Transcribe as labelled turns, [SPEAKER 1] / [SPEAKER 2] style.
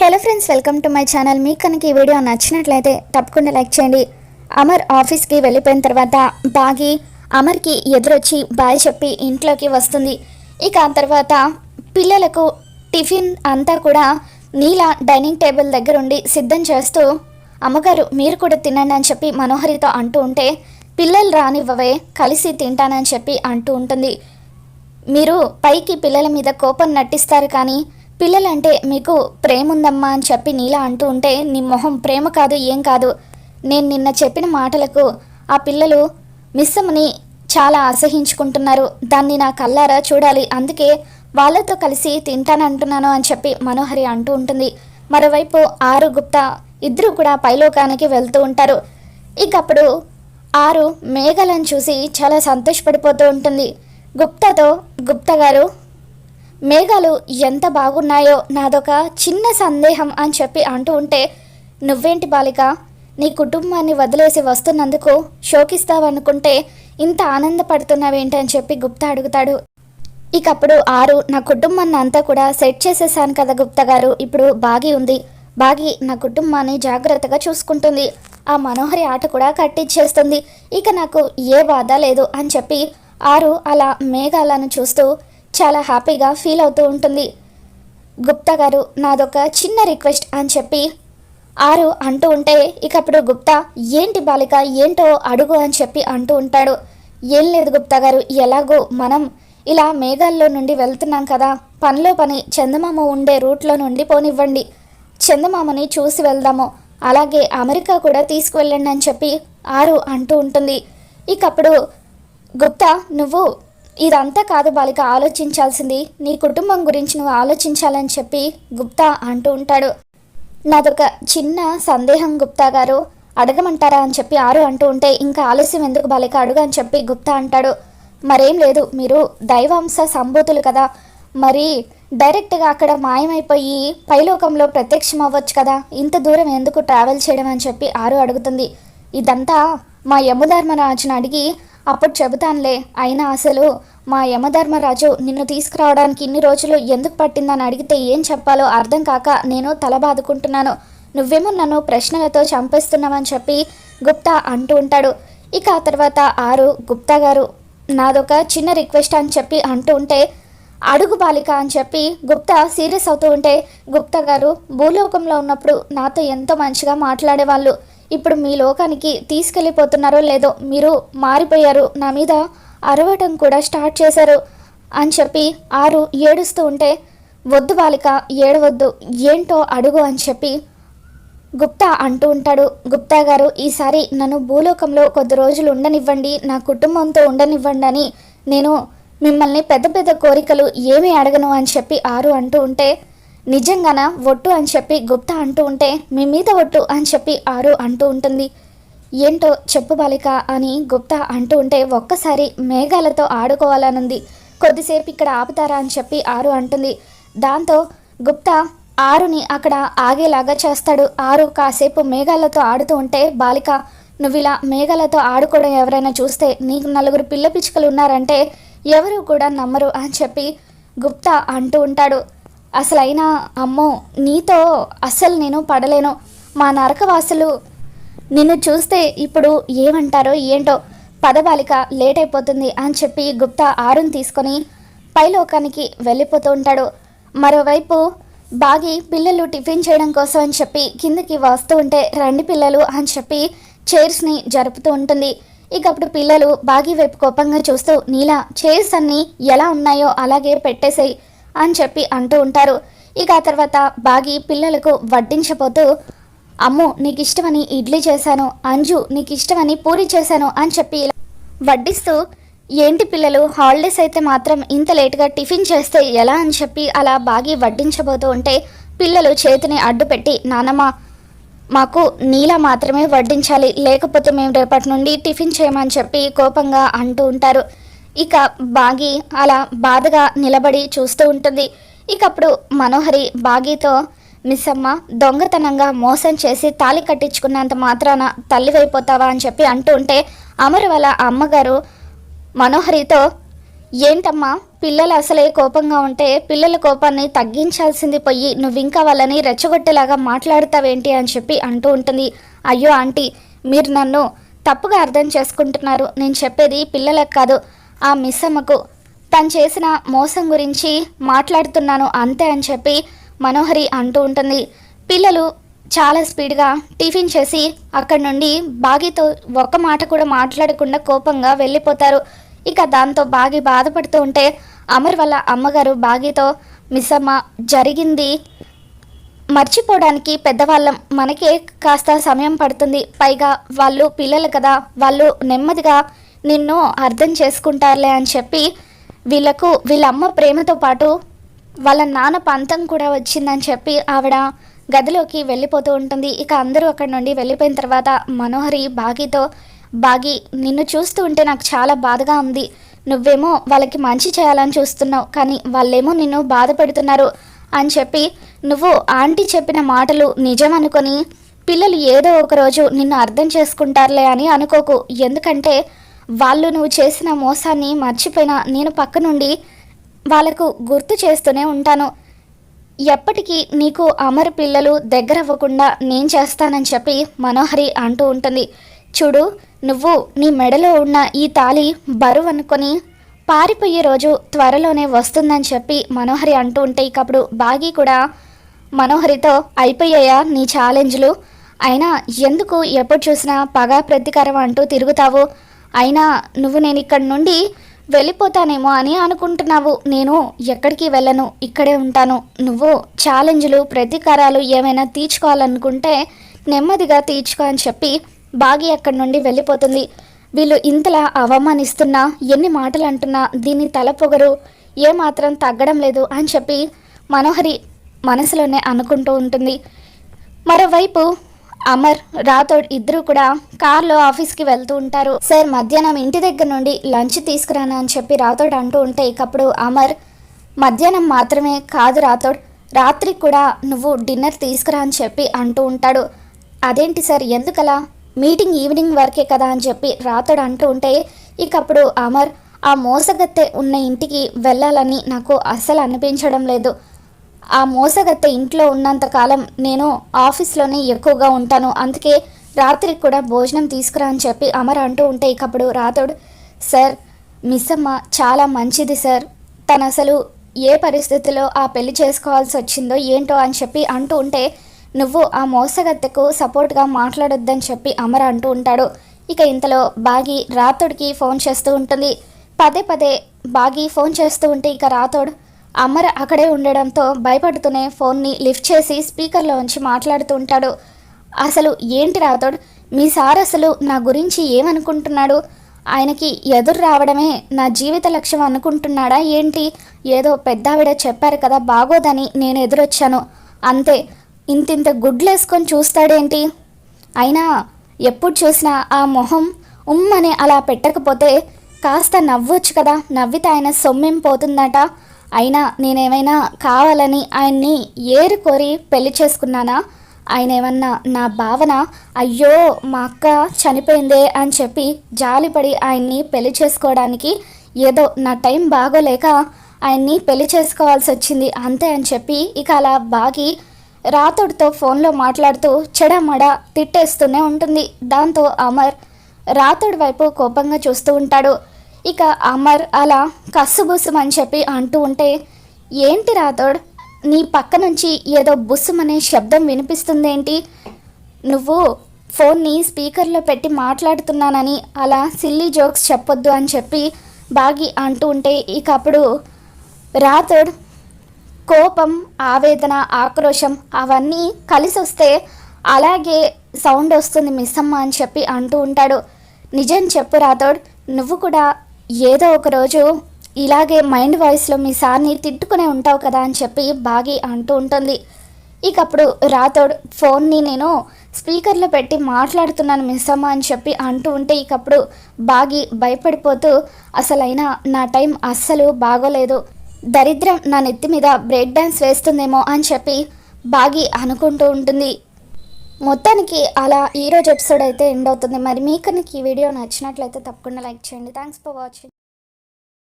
[SPEAKER 1] Hello friends welcome to my channel. మీకు కనుక ఈ వీడియో నచ్చినట్లయితే తప్పకుండా లైక్ చేయండి. అమర్ ఆఫీస్కి వెళ్ళిపోయిన తర్వాత బాగి అమర్కి ఎదురొచ్చి బాయ్ చెప్పి ఇంట్లోకి వస్తుంది. ఇక ఆ తర్వాత పిల్లలకు టిఫిన్ అంతా కూడా నీల డైనింగ్ టేబుల్ దగ్గర ఉండి సిద్ధం చేస్తూ అమ్మగారు మీరు కూడా తినండి అని చెప్పి మనోహరితో అంటూ ఉంటే పిల్లలు రానివ్వవే కలిసి తింటానని చెప్పి అంటూ ఉంటుంది. మీరు పైకి పిల్లల మీద కోపం నటిస్తారు కానీ పిల్లలంటే మీకు ప్రేమ ఉందమ్మా అని చెప్పి నీలా అంటూ ఉంటే నీ మొహం ప్రేమ కాదు ఏం కాదు. నేను నిన్న చెప్పిన మాటలకు ఆ పిల్లలు మిస్సమ్మని చాలా అసహించుకుంటున్నారు. దాన్ని నా కల్లారా చూడాలి. అందుకే వాళ్ళతో కలిసి తింటానంటున్నాను అని చెప్పి మనోహరి అంటూ ఉంటుంది. మరోవైపు ఆరు గుప్తా ఇద్దరు కూడా పైలోకానికి వెళ్తూ ఉంటారు. ఇకప్పుడు ఆరు మేఘలను చూసి చాలా సంతోషపడిపోతూ ఉంటుంది. గుప్తాతో గుప్తా గారు మేఘాలు ఎంత బాగున్నాయో నాదొక చిన్న సందేహం అని చెప్పి అంటూ ఉంటే నువ్వేంటి బాలిక? నీ కుటుంబాన్ని వదిలేసి వస్తున్నందుకు శోకిస్తావనుకుంటే ఇంత ఆనందపడుతున్నావేంటి? అని చెప్పి గుప్తా అడుగుతాడు. ఇకప్పుడు ఆరు నా కుటుంబాన్ని అంతా కూడా సెట్ చేసేసాను కదా గుప్తా గారు. ఇప్పుడు బాగి ఉంది. బాగి నా కుటుంబాన్ని జాగ్రత్తగా చూసుకుంటుంది. ఆ మనోహరి ఆట కూడా కట్టించేస్తుంది ఇక నాకు ఏ బాధ లేదు అని చెప్పి ఆరు అలా మేఘాలను చూస్తూ చాలా హ్యాపీగా ఫీల్ అవుతూ ఉంటుంది. గుప్తా గారు నాదొక చిన్న రిక్వెస్ట్ అని చెప్పి ఆరు అంటూ ఉంటే ఇక అప్పుడు గుప్తా ఏంటి బాలిక ఏంటో అడుగు అని చెప్పి అంటూ ఉంటాడు. ఏం లేదు గుప్తా గారు ఎలాగో మనం ఇలా మేఘాల్లో నుండి వెళ్తున్నాం కదా పనిలో పని చందమామ ఉండే రూట్లో నుండి పోనివ్వండి. చందమామని చూసి వెళ్దాము. అలాగే అమెరికా కూడా తీసుకువెళ్ళండి అని చెప్పి ఆరు అంటూ ఉంటుంది. ఇకప్పుడు గుప్తా నువ్వు ఇదంతా కాదు బాలిక ఆలోచించాల్సింది. నీ కుటుంబం గురించి నువ్వు ఆలోచించాలని చెప్పి గుప్తా అంటూ ఉంటాడు. నాదొక చిన్న సందేహం గుప్తా గారు. అడగమంటారా అని చెప్పి ఆరు అంటూ ఉంటే ఇంకా ఆలస్యం ఎందుకు బాలిక అడుగు అని చెప్పి గుప్తా అంటాడు. మరేం లేదు మీరు దైవాంశ సంభూతులు కదా. మరి డైరెక్ట్గా అక్కడ మాయమైపోయి పైలోకంలో ప్రత్యక్షం అవ్వచ్చు కదా. ఇంత దూరం ఎందుకు ట్రావెల్ చేయడం అని చెప్పి ఆరు అడుగుతుంది. ఇదంతా మా యమధర్మరాజుని అడిగి అప్పుడు చెబుతానులే అయినా అసలు మా యమధర్మరాజు నిన్ను తీసుకురావడానికి ఇన్ని రోజులు ఎందుకు పట్టిందని అడిగితే ఏం చెప్పాలో అర్థం కాక నేను తల బాదుకుంటున్నాను. నువ్వేమో నన్ను ప్రశ్నలతో చంపేస్తున్నావని చెప్పి గుప్తా అంటూ ఉంటాడు. ఇక ఆ తర్వాత ఆరు గుప్తా గారు నాదొక చిన్న రిక్వెస్ట్ అని చెప్పి అంటూ ఉంటే అడుగు బాలిక అని చెప్పి గుప్తా సీరియస్ అవుతూ ఉంటే గుప్తా గారు భూలోకంలో ఉన్నప్పుడు నాతో ఎంతో మంచిగా మాట్లాడేవాళ్ళు. ఇప్పుడు మీ లోకానికి తీసుకెళ్ళిపోతున్నారో లేదో మీరు మారిపోయారు. నా మీద అరవటం కూడా స్టార్ట్ చేశారు అని చెప్పి ఆరు ఏడుస్తూ ఉంటే వద్దు బాలిక ఏడవద్దు. ఏంటో అడుగు అని చెప్పి గుప్తా అంటూ ఉంటాడు. గుప్తా గారు ఈసారి నన్ను భూలోకంలో కొద్ది రోజులు ఉండనివ్వండి. నా కుటుంబంతో ఉండనివ్వండి అని నేను మిమ్మల్ని పెద్ద పెద్ద కోరికలు ఏమీ అడగను అని చెప్పి ఆరు అంటూ ఉంటే నిజంగానా ఒట్టు అని చెప్పి గుప్తా అంటూ ఉంటే మీ మీద ఒట్టు అని చెప్పి ఆరు అంటూ ఉంటుంది. ఏంటో చెప్పు బాలిక అని గుప్తా అంటూ ఉంటే ఒక్కసారి మేఘాలతో ఆడుకోవాలనుంది. కొద్దిసేపు ఇక్కడ ఆపుతారా అని చెప్పి ఆరు అంటుంది. దాంతో గుప్తా ఆరుని అక్కడ ఆగేలాగా చేస్తాడు. ఆరు కాసేపు మేఘాలతో ఆడుతూ ఉంటే బాలిక నువ్వు ఇలా మేఘాలతో ఆడుకోవడం ఎవరైనా చూస్తే నీకు నలుగురు పిల్ల పిచ్చుకలు ఉన్నారంటే ఎవరు కూడా నమ్మరు అని చెప్పి గుప్తా అంటూ ఉంటాడు. అసలైనా అమ్మో నీతో అస్సలు నేను పడలేను. మా నరకవాసులు నిన్ను చూస్తే ఇప్పుడు ఏమంటారో ఏంటో పదబాలిక లేట్ అయిపోతుంది అని చెప్పి గుప్తా ఆరుని తీసుకొని పైలోకానికి వెళ్ళిపోతూ ఉంటాడు. మరోవైపు బాగి పిల్లలు టిఫిన్ చేయడం కోసం అని చెప్పి కిందకి వస్తూ ఉంటే రండి పిల్లలు అని చెప్పి చైర్స్ని జరుపుతూ ఉంటుంది. ఇక అప్పుడు పిల్లలు బాగి వైపు కోపంగా చూస్తూ నీలా చైర్స్ అన్నీ ఎలా ఉన్నాయో అలాగే పెట్టేసేయి. అని చెప్పి అంటూ ఉంటారు. ఇక ఆ తర్వాత బాగి పిల్లలకు వడ్డించబోతూ అమ్ము నీకు ఇష్టమని ఇడ్లీ చేశాను అంజు నీకు ఇష్టమని పూరి చేశాను అని చెప్పి వడ్డిస్తూ ఏంటి పిల్లలు హాలిడేస్ అయితే మాత్రం ఇంత లేట్గా టిఫిన్ చేస్తే ఎలా? అని చెప్పి అలా బాగి వడ్డించబోతూ ఉంటే పిల్లలు చేతిని అడ్డు పెట్టి నానమ్మ మాకు నీలా మాత్రమే వడ్డించాలి లేకపోతే మేము రేపటి నుండి టిఫిన్ చేయమని చెప్పి కోపంగా అంటూ ఉంటారు. ఇక బాగి అలా బాధగా నిలబడి చూస్తూ ఉంటుంది. ఇక అప్పుడు మనోహరి బాగీతో మిస్ అమ్మ దొంగతనంగా మోసం చేసి తాళి కట్టించుకున్నంత మాత్రాన తల్లివైపోతావా? అని చెప్పి అంటూ ఉంటే అమరు వాళ్ళ అమ్మగారు మనోహరితో ఏంటమ్మా పిల్లలు అసలే కోపంగా ఉంటే పిల్లల కోపాన్ని తగ్గించాల్సింది పోయి నువ్వు ఇంకా వాళ్ళని రెచ్చగొట్టేలాగా మాట్లాడతావేంటి? అని చెప్పి అంటూ ఉంటుంది. అయ్యో ఆంటీ మీరు నన్ను తప్పుగా అర్థం చేసుకుంటున్నారు. నేను చెప్పేది పిల్లలకు కాదు. ఆ మిస్సమ్మకు తను చేసిన మోసం గురించి మాట్లాడుతున్నాను అంతే అని చెప్పి మనోహరి అంటూ ఉంటుంది. పిల్లలు చాలా స్పీడ్గా టిఫిన్ చేసి అక్కడి నుండి బాగితో ఒక్క మాట కూడా మాట్లాడకుండా కోపంగా వెళ్ళిపోతారు. ఇక దాంతో బాగి బాధపడుతూ ఉంటే అమర్ వల్ల అమ్మగారు బాగితో మిస్సమ్మ జరిగింది మర్చిపోవడానికి పెద్దవాళ్ళం మనకే కాస్త సమయం పడుతుంది. పైగా వాళ్ళు పిల్లలు కదా వాళ్ళు నెమ్మదిగా నిన్ను అర్థం చేసుకుంటారులే అని చెప్పి వీళ్ళకు వీళ్ళ అమ్మ ప్రేమతో పాటు వాళ్ళ నాన్న పంతం కూడా వచ్చిందని చెప్పి ఆవిడ గదిలోకి వెళ్ళిపోతూ ఉంటుంది. ఇక అందరూ అక్కడి నుండి వెళ్ళిపోయిన తర్వాత మనోహరి బాగితో బాగి నిన్ను చూస్తూ ఉంటే నాకు చాలా బాధగా ఉంది. నువ్వేమో వాళ్ళకి మంచి చేయాలని చూస్తున్నావు కానీ వాళ్ళేమో నిన్ను బాధ పెడుతున్నారు అని చెప్పి నువ్వు ఆంటీ చెప్పిన మాటలు నిజం అనుకొని పిల్లలు ఏదో ఒకరోజు నిన్ను అర్థం చేసుకుంటారులే అని అనుకోకు. ఎందుకంటే వాళ్ళు నువ్వు చేసిన మోసాన్ని మర్చిపోయినా నేను పక్క నుండి వాళ్ళకు గుర్తు చేస్తూనే ఉంటాను. ఎప్పటికీ నీకు అమర్ పిల్లలు దగ్గర అవ్వకుండా నేను చేస్తానని చెప్పి మనోహరి అంటూ ఉంటుంది. చూడు నువ్వు నీ మెడలో ఉన్న ఈ తాళి బరువు అనుకొని పారిపోయే రోజు త్వరలోనే వస్తుందని చెప్పి మనోహరి అంటూ ఉంటే ఇకప్పుడు బాగి కూడా మనోహరితో అయిపోయాయా నీ ఛాలెంజ్లు? అయినా ఎందుకు ఎప్పుడు చూసినా పగ ప్రతీకారం అంటూ తిరుగుతావు? అయినా నువ్వు నేను ఇక్కడి నుండి వెళ్ళిపోతానేమో అని అనుకుంటున్నావు. నేను ఎక్కడికి వెళ్ళను? ఇక్కడే ఉంటాను. నువ్వు ఛాలెంజ్లు ప్రతీకారాలు ఏమైనా తీర్చుకోవాలనుకుంటే నెమ్మదిగా తీర్చుకో అని చెప్పి బాగి అక్కడి నుండి వెళ్ళిపోతుంది. వీళ్ళు ఇంతలా అవమానిస్తున్నా ఎన్ని మాటలు అంటున్నా దీన్ని తలపొగరు ఏమాత్రం తగ్గడం లేదు అని చెప్పి మనోహరి మనసులోనే అనుకుంటూ ఉంటుంది. మరోవైపు అమర్ రాథోడ్ ఇద్దరు కూడా కార్లో ఆఫీస్కి వెళ్తూ ఉంటారు. సార్ మధ్యాహ్నం ఇంటి దగ్గర నుండి లంచ్ తీసుకురాను అని చెప్పి రాథోడ్ అంటూ ఉంటే ఇకప్పుడు అమర్ మధ్యాహ్నం మాత్రమే కాదు రాథోడ్ రాత్రి కూడా నువ్వు డిన్నర్ తీసుకురా అని చెప్పి అంటూ ఉంటాడు. అదేంటి సార్ ఎందుకలా? మీటింగ్ ఈవినింగ్ వరకే కదా అని చెప్పి రాథోడ్ అంటూ ఉంటే ఇకప్పుడు అమర్ ఆ మోసగత్తె ఉన్న ఇంటికి వెళ్ళాలని నాకు అస్సలు అనిపించడం లేదు. ఆ మోసగత్తె ఇంట్లో ఉన్నంత కాలం నేను ఆఫీస్లోనే ఎక్కువగా ఉంటాను. అందుకే రాత్రికి కూడా భోజనం తీసుకురా అని చెప్పి అమర్ అంటూ ఉంటే ఇకప్పుడు రాతోడు సార్ మిస్ అమ్మ చాలా మంచిది సార్. తను అసలు ఏ పరిస్థితిలో ఆ పెళ్ళి చేసుకోవాల్సి వచ్చిందో ఏంటో అని చెప్పి అంటూ ఉంటే నువ్వు ఆ మోసగత్తెకు సపోర్ట్గా మాట్లాడొద్దని చెప్పి అమర్ అంటూ ఉంటాడు. ఇక ఇంతలో బాగి రాతోడికి ఫోన్ చేస్తూ ఉంటుంది. పదే పదే బాగి ఫోన్ చేస్తూ ఉంటే ఇక రాతోడు అమర్ అక్కడే ఉండడంతో భయపడుతూనే ఫోన్ని లిఫ్ట్ చేసి స్పీకర్లో ఉంచి మాట్లాడుతూ ఉంటాడు. అసలు ఏంటి రాతోడు మీ సార్ అసలు నా గురించి ఏమనుకుంటున్నాడు? ఆయనకి ఎదురు రావడమే నా జీవిత లక్ష్యం అనుకుంటున్నాడా ఏంటి? ఏదో పెద్దావిడ చెప్పారు కదా బాగోదని నేను ఎదురొచ్చాను. అంతే ఇంతింత గుడ్లేసుకొని చూస్తాడేంటి? అయినా ఎప్పుడు చూసినా ఆ మొహం ఉమ్మని అలా పెట్టకపోతే కాస్త నవ్వొచ్చు కదా నవ్వితే ఆయన సొమ్మేం పోతుందట. అయినా నేనేమైనా కావాలని ఆయన్ని ఏరుకోరి పెళ్ళి చేసుకున్నానా? ఆయన ఏమన్నా నా భావన అయ్యో మా అక్క చనిపోయిందే అని చెప్పి జాలిపడి ఆయన్ని పెళ్ళి చేసుకోవడానికి ఏదో నా టైం బాగోలేక ఆయన్ని పెళ్ళి చేసుకోవాల్సి వచ్చింది అంతే అని చెప్పి ఇక అలా బాగి రాతోడితో ఫోన్లో మాట్లాడుతూ చెడమడ తిట్టేస్తూనే ఉంటుంది. దాంతో అమర్ రాతోడి వైపు కోపంగా చూస్తూ ఉంటాడు. ఇక అమర్ అలా కస్సుబుస్సుమని చెప్పి అంటూ ఉంటే ఏంటి రాథోడ్? నీ పక్క నుంచి ఏదో బుస్సుమనే శబ్దం వినిపిస్తుందేంటి? నువ్వు ఫోన్ని స్పీకర్లో పెట్టి మాట్లాడుతున్నానని అలా సిల్లీ జోక్స్ చెప్పొద్దు అని చెప్పి బాగి అంటూ ఉంటే ఇక అప్పుడు రాతోడ్ కోపం ఆవేదన ఆక్రోశం అవన్నీ కలిసి వస్తే అలాగే సౌండ్ వస్తుంది మిస్ అమ్మ అని చెప్పి అంటూ ఉంటాడు. నిజం చెప్పు రాథోడ్ నువ్వు కూడా ఏదో ఒకరోజు ఇలాగే మైండ్ వాయిస్లో మీ సార్ని తిట్టుకునే ఉంటావు కదా అని చెప్పి బాగి అంటూ ఉంటుంది. ఇక అప్పుడు రాతోడు ఫోన్ని నేను స్పీకర్లో పెట్టి మాట్లాడుతున్నాను మిస్ అమ్మ అని చెప్పి అంటూ ఉంటే ఇకప్పుడు బాగి భయపడిపోతూ అసలైనా నా టైం అస్సలు బాగోలేదు. దరిద్రం నా నెత్తి మీద బ్రేక్ డ్యాన్స్ వేస్తుందేమో అని చెప్పి బాగి అనుకుంటూ ఉంటుంది. మొత్తానికి అలా ఈరోజు ఎపిసోడ్ అయితే ఎండ్ అవుతుంది. మరి మీకు ఈ వీడియో నచ్చినట్లయితే తప్పకుండా లైక్ చేయండి. Thanks for watching